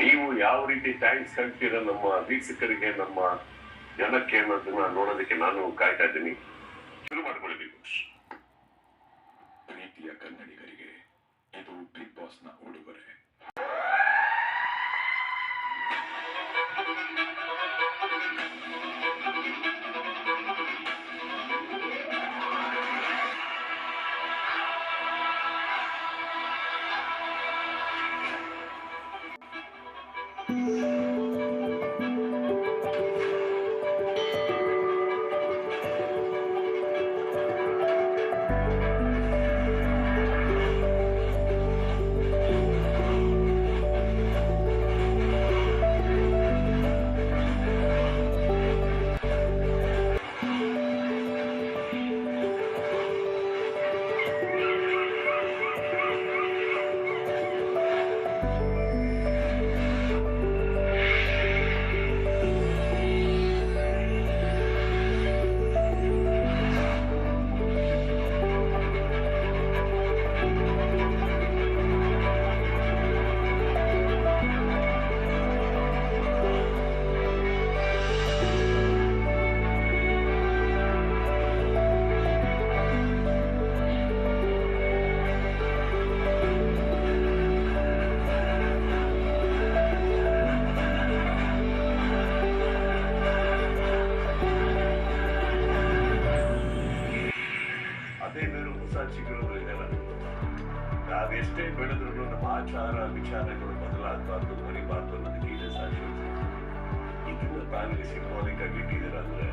ನೀವು ಯಾವ ರೀತಿ ಥ್ಯಾಂಕ್ಸ್ ಹೇಳ್ತೀರಾ ನಮ್ಮ ವೀಕ್ಷಕರಿಗೆ, ನಮ್ಮ ಜನಕ್ಕೆ ಅನ್ನೋದನ್ನ ನೋಡೋದಕ್ಕೆ ನಾನು ಕಾಯ್ತಾ ಇದ್ದೀನಿ. ಶುರು ಮಾಡ್ಕೊಳ್ಬೇಕು. ಪ್ರೀತಿಯ ಕನ್ನಡಿಗರಿಗೆ, ಇದು ಬಿಗ್ ಬಾಸ್ನ ಉಡುಗೊರೆ. ಅದೇ ಬೇರೆ ಹೊಸ ಚಿಗುರು ಇದೆಲ್ಲ ನಾವೆಷ್ಟೇ ಬೆಳೆದ್ರು ನಮ್ಮ ಆಚಾರ ವಿಚಾರಗಳು ಬದಲಾಗಬಾರ್ದು ಮರಿಬಾರ್ದು ಅನ್ನೋದಕ್ಕೆ ಇದೆ ಸಾಕ್ಷಿ ಇದನ್ನ ತಾನಿಗೆ ಸಿಂಬಾಲಿಕ್ ಆಗಿ ಇಟ್ಟಿದ್ದೀರ ಅಂದ್ರೆ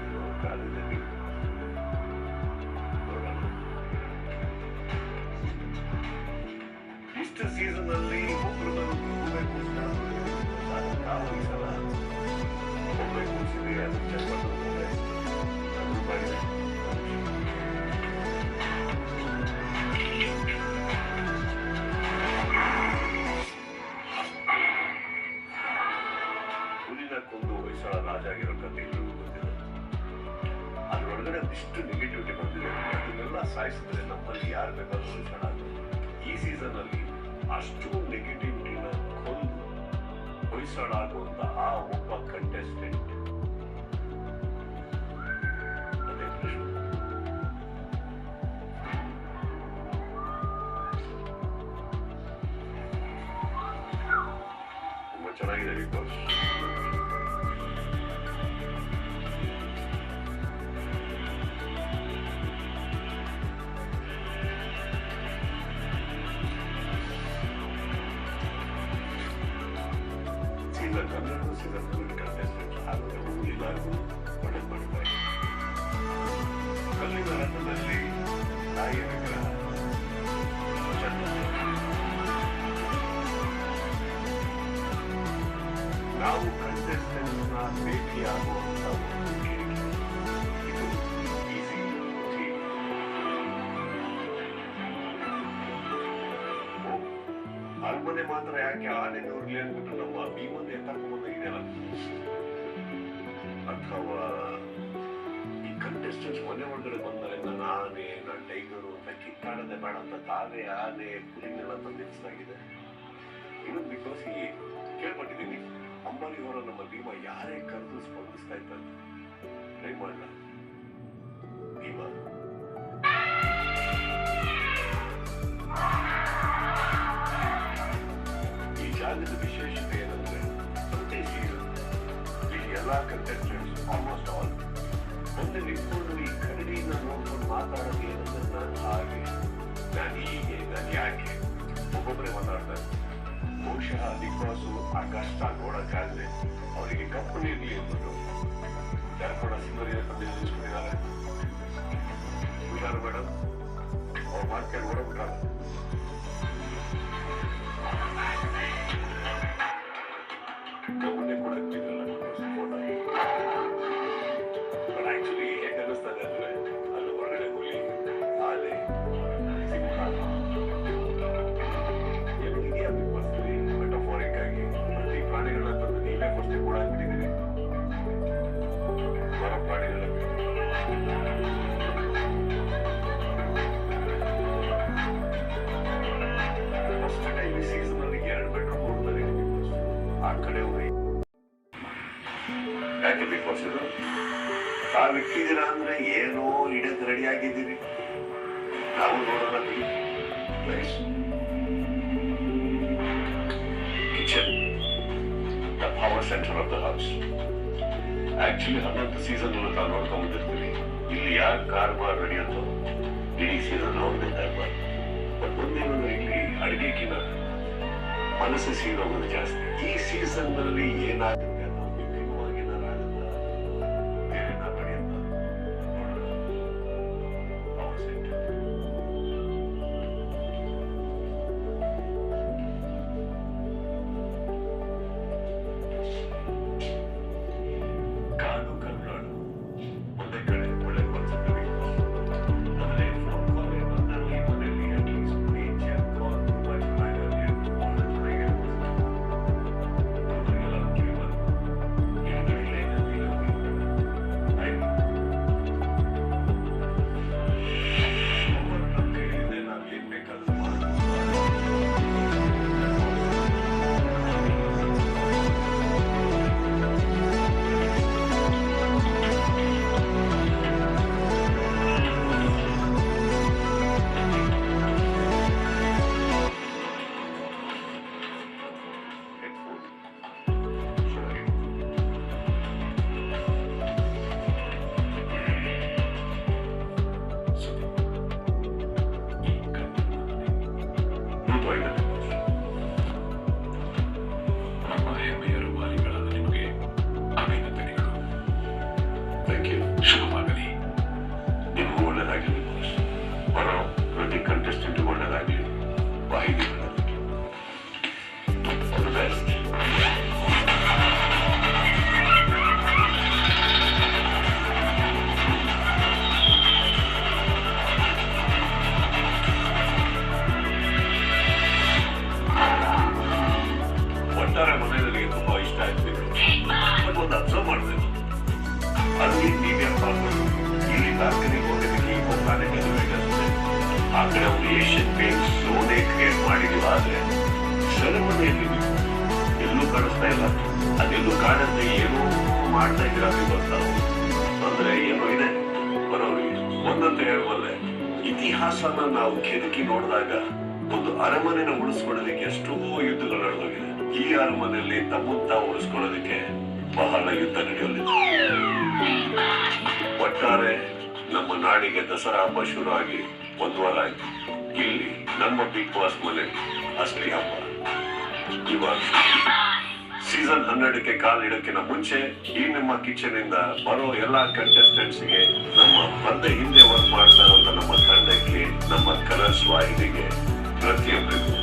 ಇರೋ ಕಾಲದಲ್ಲಿ ನೋಡೋಣ ಇಷ್ಟು ಸೀಸನ್ ಅಲ್ಲಿ ಒಬ್ರು ಹೋಗ್ಬೇಕು ನಾವು ಈ ಸಲ ಹೋಗ್ಬೇಕು ಅನ್ಸಿದ್ವಿ ಅದ್ರೊಳಗಡೆ ಒಂದಿಷ್ಟು ನೆಗೆಟಿವಿಟಿ ಬಂದಿದೆ. ಅದನ್ನೆಲ್ಲ ಸಾಯಿಸಿದ್ರೆ ನಮ್ಮಲ್ಲಿ ಯಾರು ಬೇಕಾದ್ರೂ ಆಗ್ಬೋದು ಈ ಸೀಸನ್ ಅಲ್ಲಿ ಅಷ್ಟು ನೆಗೆಟಿವಿಟಿನ ಕೊಂದು ಆಗುವಂತ ಆ ಒಬ್ಬ ಕಂಟೆಸ್ಟೆಂಟ್ ಅದೇ ಚೆನ್ನಾಗಿದೆ, ಬಿಗ್ ಬಾಸ್. ನಾವು ಕಂಟೆಸ್ಟೆಂಟ್ ನ ಭೇಟಿಯಾಗುವಂತ ಒಂದು ಕಿರಿಕಿ. ಇದು easy team. ಓ, ಅರಮನೆ ಮಾತ್ರ ಯಾಕೆ ಆನೆ ನೋಡ್ಲಿ ಅಂದ್ಬಿಟ್ಟು ನಮ್ಮ ಭೀಮನ್ನೇ ಕರ್ಕೊಂಡ್ಬಂದಿದೆಯಲ್ಲ ಅಥವಾ ಈ ಕಂಟೆಸ್ಟೆಂಟ್ಸ್ ಮನೆ ಒಳಗಡೆ ನನ್ನ ಆನೆ ನನ್ನ ಟೈಗರು ಅಂತ ಕಿತ್ತಾಡದೆ ಬೇಡ ಅಂತ ತಾವೇ ಆನೆ ಪುಲಿನೆಲ್ಲ ತಂದಿರಿಸಲಾಗಿದೆ ಇನ್ನೊಂದು ಬಿಕಾಸ್ ಈ ಕೇಳ್ಪಟ್ಟಿದ್ದೀನಿ, ಅಂಬಾರಿ ಅವರ ನಮ್ಮ ಭೀಮ ಯಾರೇ ಕರೆದು ಸ್ಪಂದಿಸ್ತಾ ಇದ್ದಾರೆ. ಟ್ರೈ ಮಾಡಲ್ಲ ಭೀಮ. ಈ ಜಾಗದ ವಿಶೇಷತೆ ಏನಂದ್ರೆ ಎಲ್ಲ ಇಲ್ಲಿ ಎಲ್ಲಾ ಕಂಟೆಸ್ಟೆಂಟ್ಸ್ ಆಲ್ಮೋಸ್ಟ್ ಆಲ್ ಮುಂದೆ ನಿಂತ್ಕೊಂಡು ಈ ಕರಡಿನ ನೋಡ್ಕೊಂಡು ಮಾತಾಡೋದು ಏನಂದ್ರೆ ನಾನು ಹಾಗೆ ನಾನು ಹೀಗೆ ನಾನು ಯಾಕೆ ಒಬ್ಬೊಬ್ಬರೇ ಮಾತಾಡ್ತಾರೆ ಬಹುಶಃ ಬಿಗ್ ಬಾಸ್ ಆ ಕಷ್ಟ ನೋಡಕ್ಕಾಗದೆ ಅವರಿಗೆ ಕಪ್ಪು ನೀರ್ಲಿ ಅಂದ್ಬಿಟ್ಟು ಯಾರು ಕೂಡ ಸಿಂಗರಿಯ ತಂದೆ ನಿಲ್ಲಿಸ್ಕೊಂಡಿದ್ದಾರೆ ಹುಷಾರು ಮೇಡಮ್ ಅವ್ರು ಮಾಡ್ಕೊಂಡು ಓಡಬಿಟ್ಟಾಗ ಗಮನೆ ಯಾಕೆ ಬಿಗ್ ಬಾಸ್ ಇದು ತಾವು ಇಟ್ಟಿದ್ದೀರ ಅಂದ್ರೆ ಏನೋ ಇಡಕ್ಕೆ ರೆಡಿ ಆಗಿದ್ದೀರಿ ನಾವು ನೋಡೋಣ kitchen the power centre of the house actually ಹನ್ನೊಂದು ಸೀಸನ್ ಮೂಲಕ ನೋಡ್ಕೊಂಡ್ ಬಂದಿರ್ತೀವಿ ಇಲ್ಲಿ ಯಾರು ಕಾರ್ಬಾರ್ ನಡೆಯುತ್ತೋ ಇಡೀ ಸೀಸನ್ ಅವ್ರದ್ದೇ ಕಾರ್ಬಾರ್ ಬಟ್ ಒಂದೇನು ಇಲ್ಲಿ ಅಡಿಗೆಕಿನ ಮನಸ್ಸು ಸೀರೋಗೋದು ಜಾಸ್ತಿ. ಈ ಸೀಸನ್ನಲ್ಲಿ ಏನಾಗುತ್ತೆ? ಮಾಡಿದೀವಿ ಶರಣೆ ಎಲ್ಲಿದೆ ಎಲ್ಲೂ ಕಾಣಿಸ್ತಾ ಇಲ್ಲ. ಅದೆಲ್ಲೂ ಕಾಣುತ್ತೆ ಏನೋ ಮಾಡ್ತಾ ಇದ್ದೀರಾ ಗೊತ್ತಾ ಅಂದ್ರೆ ಏನೋ ಇದೆ. ಬರೋರಿಗೆ ಒಂದಂತ ಹೇಳಬಲ್ಲೆ ಇತಿಹಾಸನ ನಾವು ಕೆದಕಿ ನೋಡಿದಾಗ ಒಂದು ಅರಮನೆನ ಉಳಿಸ್ಕೊಳ್ಳೋದಕ್ಕೆ ಎಷ್ಟೋ ಯುದ್ಧಗಳು ನಡೆದೋಗಿದೆ. ಈ ಅರಮನೆಯಲ್ಲಿ ತಮ್ಮಂತ ಉಳಿಸ್ಕೊಳ್ಳೋದಕ್ಕೆ ಬಹಳ ಯುದ್ಧ ನಡೆಯಲಿದೆ. ಒಟ್ಟಾರೆ ನಮ್ಮ ನಾಡಿಗೆ ದಸರಾ ಹಬ್ಬ ಶುರು ಆಗಿ ಒಂದು ವಾರ ಆಯ್ತು. ಇಲ್ಲಿ ನಮ್ಮ ಬಿಗ್ ಬಾಸ್ ಮನೆ. ಅಸಲಿ ಹಬ್ಬ. ಇವಾಗ ಸೀಸನ್ ಹನ್ನೆರಡಕ್ಕೆ ಕಾಲಿಡೋಕ್ಕಿಂತ ಮುಂಚೆ ಈ ನಮ್ಮ ಕಿಚನ್ ಇಂದ ಬರೋ ಎಲ್ಲಾ ಕಂಟೆಸ್ಟೆಂಟ್ಸ್ಗೆ ನಮ್ಮ ಬಂದ ಹಿಂದೆ ವರ್ಕ್ ಮಾಡ್ತಾ ಇರುವಂತ ನಮ್ಮ ತಂಡಕ್ಕೆ, ನಮ್ಮ ಕಲರ್ಸ್ ವಾಹಿನಿಗೆ ಪ್ರತಿಯೊಬ್ಬರಿಗೂ